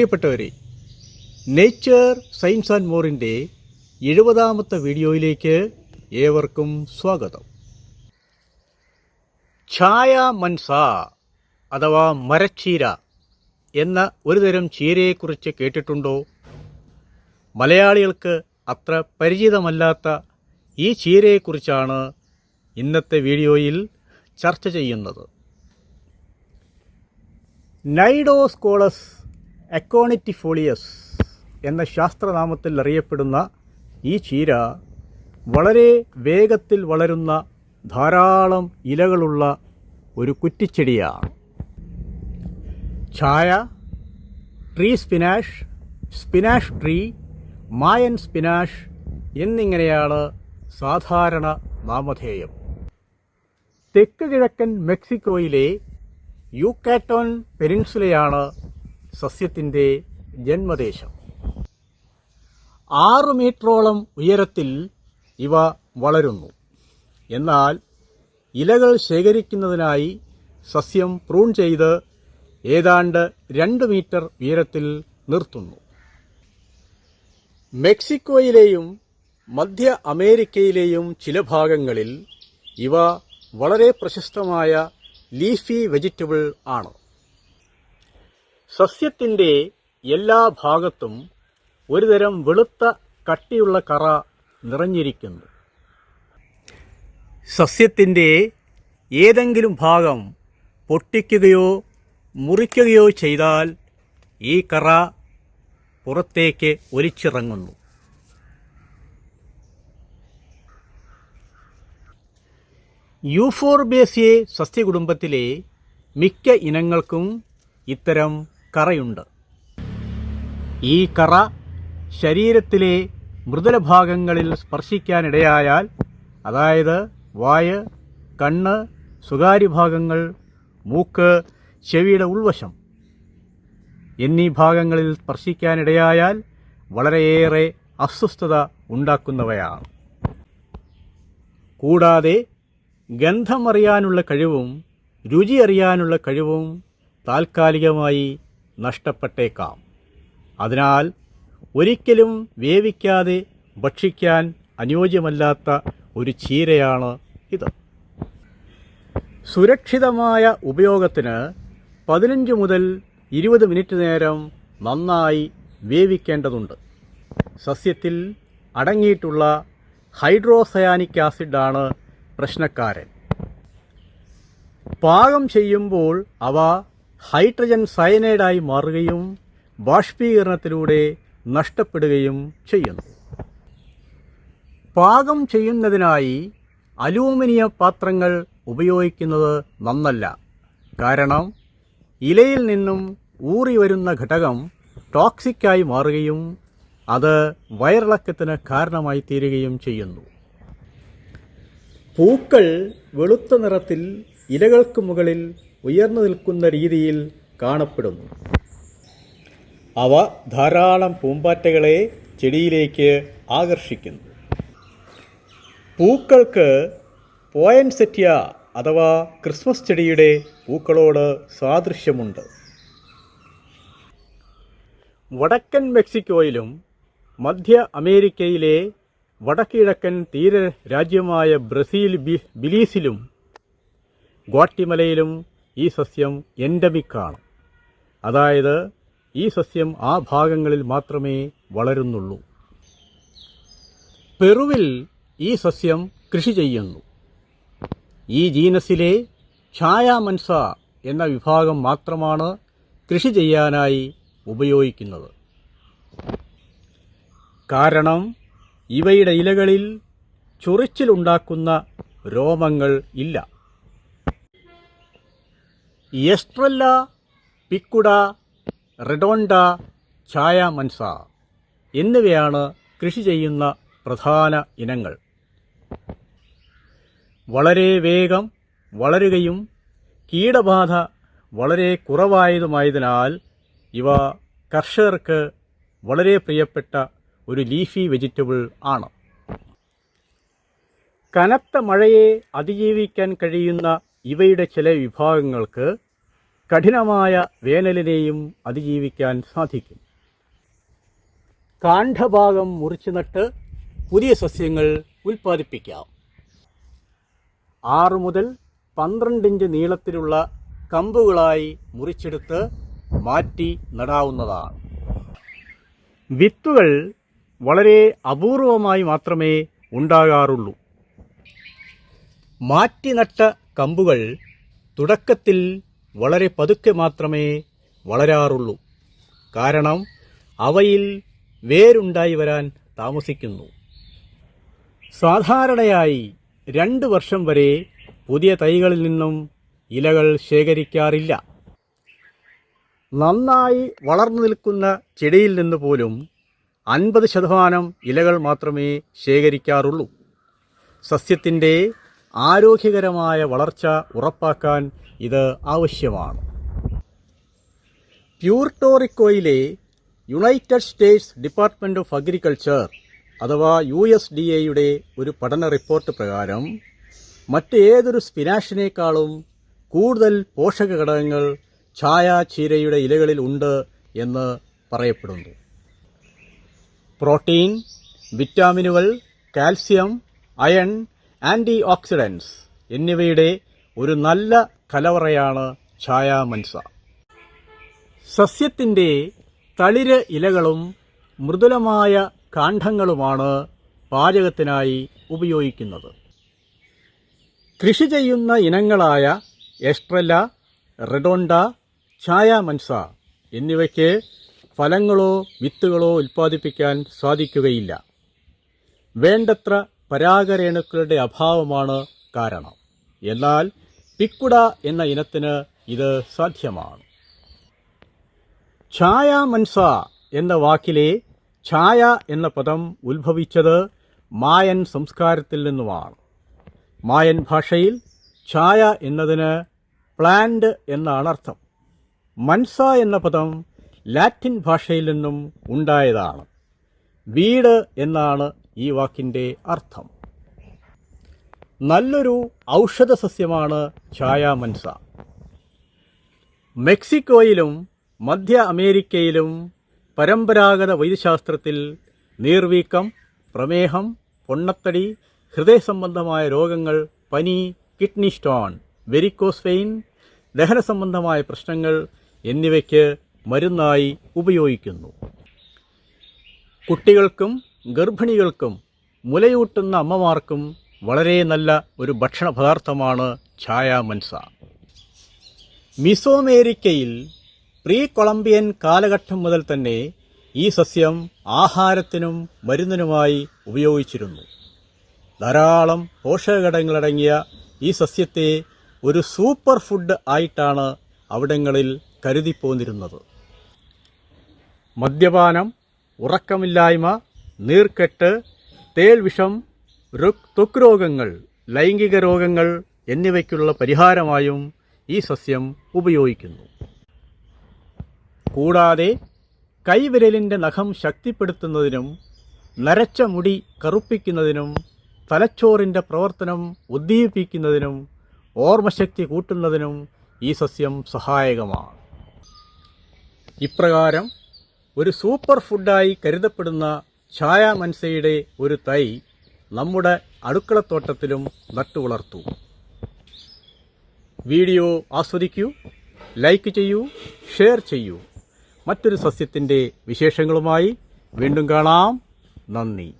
പ്രിയപ്പെട്ടവരെ nature science and മോറിന്റെ എഴുപതാമത്തെ വീഡിയോയിലേക്ക് ഏവർക്കും സ്വാഗതം. ഛായ മൻസ അഥവാ മരച്ചീര എന്ന ഒരുതരം ചീരയെക്കുറിച്ച് കേട്ടിട്ടുണ്ടോ? മലയാളികൾക്ക് അത്ര പരിചിതമല്ലാത്ത ഈ ചീരയെക്കുറിച്ചാണ് ഇന്നത്തെ വീഡിയോയിൽ ചർച്ച ചെയ്യുന്നത്. നൈഡോസ്കോളസ് അക്കോണിറ്റിഫോളിയസ് എന്ന ശാസ്ത്രനാമത്തിൽ അറിയപ്പെടുന്ന ഈ ചീര വളരെ വേഗത്തിൽ വളരുന്ന ധാരാളം ഇലകളുള്ള ഒരു കുറ്റിച്ചെടിയാണ് chaya tree spinach spinach tree Mayan spinach എന്നിങ്ങനെയാണ് സാധാരണ നാമധേയം. തെക്ക് കിഴക്കൻ മെക്സിക്കോയിലെ യൂക്കാറ്റോൺ പെനിൻസുലയാണ് സസ്യത്തിന്റെ ജന്മദേശം. ആറ് മീറ്ററോളം ഉയരത്തിൽ ഇവ വളരുന്നു. എന്നാൽ ഇലകൾ ശേഖരിക്കുന്നതിനായി സസ്യം പ്രൂൺ ചെയ്ത് ഏതാണ്ട് രണ്ട് മീറ്റർ ഉയരത്തിൽ നിർത്തുന്നു. മെക്സിക്കോയിലെയും മധ്യ അമേരിക്കയിലെയും ചില ഭാഗങ്ങളിൽ ഇവ വളരെ പ്രശസ്തമായ ലീഫി വെജിറ്റബിൾ ആണ്. സസ്യത്തിന്റെ എല്ലാ ഭാഗത്തും ഒരുതരം വെളുത്ത കട്ടിയുള്ള കറ നിറഞ്ഞിരിക്കുന്നു. സസ്യത്തിന്റെ ഏതെങ്കിലും ഭാഗം പൊട്ടിക്കുകയോ മുറിക്കുകയോ ചെയ്താൽ ഈ കറ പുറത്തേക്ക് ഒലിച്ചിറങ്ങുന്നു. യൂഫോർബേസിയെ സസ്യകുടുംബത്തിലെ മിക്ക ഇനങ്ങൾക്കും ഇത്തരം കറയുണ്ട്. ഈ കറ ശരീരത്തിലെ മൃദുലഭാഗങ്ങളിൽ സ്പർശിക്കാനിടയായാൽ അതായത് വായ് കണ്ണ് സ്വകാര്യ ഭാഗങ്ങൾ മൂക്ക് ചെവിയുടെ ഉൾവശം എന്നീ ഭാഗങ്ങളിൽ സ്പർശിക്കാനിടയായാൽ വളരെയേറെ അസ്വസ്ഥത ഉണ്ടാക്കുന്നവയാണ്. കൂടാതെ ഗന്ധമറിയാനുള്ള കഴിവും രുചി അറിയാനുള്ള കഴിവും താൽക്കാലികമായി നഷ്ടപ്പെട്ടേക്കാം. അതിനാൽ ഒരിക്കലും വേവിക്കാതെ ഭക്ഷിക്കാൻ അനുയോജ്യമല്ലാത്ത ഒരു ചീരയാണ് ഇത്. സുരക്ഷിതമായ ഉപയോഗത്തിന് പതിനഞ്ച് മുതൽ ഇരുപത് മിനിറ്റ് നേരം നന്നായി വേവിക്കേണ്ടതുണ്ട്. സസ്യത്തിൽ അടങ്ങിയിട്ടുള്ള ഹൈഡ്രോസയാനിക് ആസിഡാണ് പ്രശ്നക്കാരൻ. പാകം ചെയ്യുമ്പോൾ അവ ഹൈഡ്രജൻ സയനൈഡായി മാറുകയും ബാഷ്പീകരണത്തിലൂടെ നഷ്ടപ്പെടുകയും ചെയ്യുന്നു. പാകം ചെയ്യുന്നതിനായി അലൂമിനിയ പാത്രങ്ങൾ ഉപയോഗിക്കുന്നത് നന്നല്ല. കാരണം ഇലയിൽ നിന്നും ഊറി വരുന്ന ഘടകം ടോക്സിക്കായി മാറുകയും അത് വയറിളക്കത്തിന് കാരണമായി തീരുകയും ചെയ്യുന്നു. പൂക്കൾ വെളുത്ത നിറത്തിൽ ഇലകൾക്ക് മുകളിൽ ഉയർന്നു നിൽക്കുന്ന രീതിയിൽ കാണപ്പെടുന്നു. അവ ധാരാളം പൂമ്പാറ്റകളെ ചെടിയിലേക്ക് ആകർഷിക്കുന്നു. പൂക്കൾക്ക് പോയൻസെറ്റിയ അഥവാ ക്രിസ്മസ് ചെടിയുടെ പൂക്കളോട് സാദൃശ്യമുണ്ട്. വടക്കൻ മെക്സിക്കോയിലും മധ്യ അമേരിക്കയിലെ വടക്കിഴക്കൻ തീര രാജ്യമായ ബ്രസീൽ ബിലീസിലും ഗ്വാട്ടിമലയിലും ഈ സസ്യം എൻഡമിക്കാണ്. അതായത് ഈ സസ്യം ആ ഭാഗങ്ങളിൽ മാത്രമേ വളരുന്നുള്ളൂ. പെറുവിൽ ഈ സസ്യം കൃഷി ചെയ്യുന്നു. ഈ ജീനസിലെ ഛായാമൻസ എന്ന വിഭാഗം മാത്രമാണ് കൃഷി ചെയ്യാനായി ഉപയോഗിക്കുന്നത്. കാരണം ഇവയുടെ ഇലകളിൽ ചൊറിച്ചിലുണ്ടാക്കുന്ന രോമങ്ങൾ ഇല്ല. എസ്ട്രല്ല പിക്കുട റെഡോണ്ട ഛായാമൻസ എന്നിവയാണ് കൃഷി ചെയ്യുന്ന പ്രധാന ഇനങ്ങൾ. വളരെ വേഗം വളരുകയും കീടബാധ വളരെ കുറവായതുമായതിനാൽ ഇവ കർഷകർക്ക് വളരെ പ്രിയപ്പെട്ട ഒരു ലീഫി വെജിറ്റബിൾ ആണ്. കനത്ത മഴയെ അതിജീവിക്കാൻ കഴിയുന്ന ഇവയുടെ ചില വിഭാഗങ്ങൾക്ക് കഠിനമായ വേനലിനെയും അതിജീവിക്കാൻ സാധിക്കും. കാണ്ഡഭാഗം മുറിച്ചു നട്ട് പുതിയ സസ്യങ്ങൾ ഉൽപ്പാദിപ്പിക്കാം. ആറ് മുതൽ പന്ത്രണ്ട് ഇഞ്ച് നീളത്തിലുള്ള കമ്പുകളായി മുറിച്ചെടുത്ത് മാറ്റി നടാവുന്നതാണ്. വിത്തുകൾ വളരെ അപൂർവമായി മാത്രമേ ഉണ്ടാകാറുള്ളൂ. മാറ്റി നട്ട കമ്പുകൾ തുടക്കത്തിൽ വളരെ പതുക്കെ മാത്രമേ വളരാറുള്ളൂ. കാരണം അവയിൽ വേരുണ്ടായി വരാൻ താമസിക്കുന്നു. സാധാരണയായി രണ്ട് വർഷം വരെ പുതിയ തൈകളിൽ നിന്നും ഇലകൾ ശേഖരിക്കാറില്ല. നന്നായി വളർന്നു നിൽക്കുന്ന ചെടിയിൽ നിന്ന് പോലും അൻപത് ശതമാനം ഇലകൾ മാത്രമേ ശേഖരിക്കാറുള്ളൂ. സസ്യത്തിന്റെ ആരോഗ്യകരമായ വളർച്ച ഉറപ്പാക്കാൻ ഇത് ആവശ്യമാണ്. പ്യൂർട്ടോറിക്കോയിലെ United States Department of Agriculture അഥവാ യു എസ് ഡി എയുടെ ഒരു പഠന റിപ്പോർട്ട് പ്രകാരം മറ്റേതൊരു സ്പിനാഷിനേക്കാളും കൂടുതൽ പോഷക ഘടകങ്ങൾ ഛായ ചീരയുടെ ഇലകളിൽ ഉണ്ട് എന്ന് പറയപ്പെടുന്നു. പ്രോട്ടീൻ വിറ്റാമിനുകൾ കാൽസ്യം അയൺ ആന്റി ഓക്സിഡൻസ് എന്നിവയുടെ ഒരു നല്ല കലവറയാണ് ഛായാമൻസ. സസ്യത്തിന്റെ തളിര് ഇലകളും മൃദുലമായ കാണ്ഡങ്ങളുമാണ് പാചകത്തിനായി ഉപയോഗിക്കുന്നത്. കൃഷി ചെയ്യുന്ന ഇനങ്ങളായ എസ്ട്രല്ല റെഡോണ്ട ഛായാമൻസ എന്നിവയ്ക്ക് ഫലങ്ങളോ വിത്തുകളോ ഉൽപ്പാദിപ്പിക്കാൻ സാധിക്കുകയില്ല. വേണ്ടത്ര പരാഗരേണുക്കളുടെ അഭാവമാണ് കാരണം. എന്നാൽ പിക്കുട എന്ന ഇനത്തിന് ഇത് സാധ്യമാണ്. ഛായ മൻസ എന്ന വാക്കിലെ ഛായ എന്ന പദം ഉത്ഭവിച്ചത് മായൻ സംസ്കാരത്തിൽ നിന്നുമാണ്. മായൻ ഭാഷയിൽ ഛായ എന്നതിന് പ്ലാന്റ് എന്നാണ് അർത്ഥം. മൻസ എന്ന പദം ലാറ്റിൻ ഭാഷയിൽ നിന്നും ഉണ്ടായതാണ്. വീട് എന്നാണ് ഈ വാക്കിന്റെ അർത്ഥം. നല്ലൊരു ഔഷധ സസ്യമാണ് ഛായാമൻസ. മെക്സിക്കോയിലും മധ്യ അമേരിക്കയിലും പരമ്പരാഗത വൈദ്യശാസ്ത്രത്തിൽ നീർവീക്കം പ്രമേഹം പൊണ്ണത്തടി ഹൃദയ സംബന്ധമായ രോഗങ്ങൾ പനി കിഡ്നി സ്റ്റോൺ വെരിക്കോസ് വെയിൻ ദഹന സംബന്ധമായ പ്രശ്നങ്ങൾ എന്നിവയ്ക്ക് മരുന്നായി ഉപയോഗിക്കുന്നു. കുട്ടികൾക്കും ഗർഭിണികൾക്കും മുലയൂട്ടുന്ന അമ്മമാർക്കും വളരെ നല്ല ഒരു ഭക്ഷണ പദാർത്ഥമാണ് ഛായ മൻസ മിസോമേരിക്കയിൽ പ്രീ കൊളംബിയൻ കാലഘട്ടം മുതൽ തന്നെ ഈ സസ്യം ആഹാരത്തിനും മരുന്നിനുമായി ഉപയോഗിച്ചിരുന്നു. ധാരാളം പോഷകഘടകങ്ങളടങ്ങിയ ഈ സസ്യത്തെ ഒരു സൂപ്പർ ഫുഡ് ആയിട്ടാണ് അവിടങ്ങളിൽ കരുതിപ്പോന്നിരുന്നത്. മദ്യപാനം ഉറക്കമില്ലായ്മ നീർക്കെട്ട് തേൽവിഷം രുക് ത്വക്ക് രോഗങ്ങൾ ലൈംഗിക രോഗങ്ങൾ എന്നിവയ്ക്കുള്ള പരിഹാരമായും ഈ സസ്യം ഉപയോഗിക്കുന്നു. കൂടാതെ കൈവിരലിന്റെ നഖം ശക്തിപ്പെടുത്തുന്നതിനും നരച്ച മുടി കറുപ്പിക്കുന്നതിനും തലച്ചോറിന്റെ പ്രവർത്തനം ഉദ്ദീപിക്കുന്നതിനും ഓർമ്മശക്തി കൂട്ടുന്നതിനും ഈ സസ്യം സഹായകമാണ്. ഇപ്രകാരം ഒരു സൂപ്പർ ഫുഡായി കരുതപ്പെടുന്ന ഛായാമൻസയുടെ ഒരു തൈ നമ്മുടെ അടുക്കളത്തോട്ടത്തിലും നട്ടുവളർത്തൂ. വീഡിയോ ആസ്വദിക്കൂ ലൈക്ക് ചെയ്യൂ ഷെയർ ചെയ്യൂ. മറ്റൊരു സസ്യത്തിന്റെ വിശേഷങ്ങളുമായി വീണ്ടും കാണാം. നന്ദി.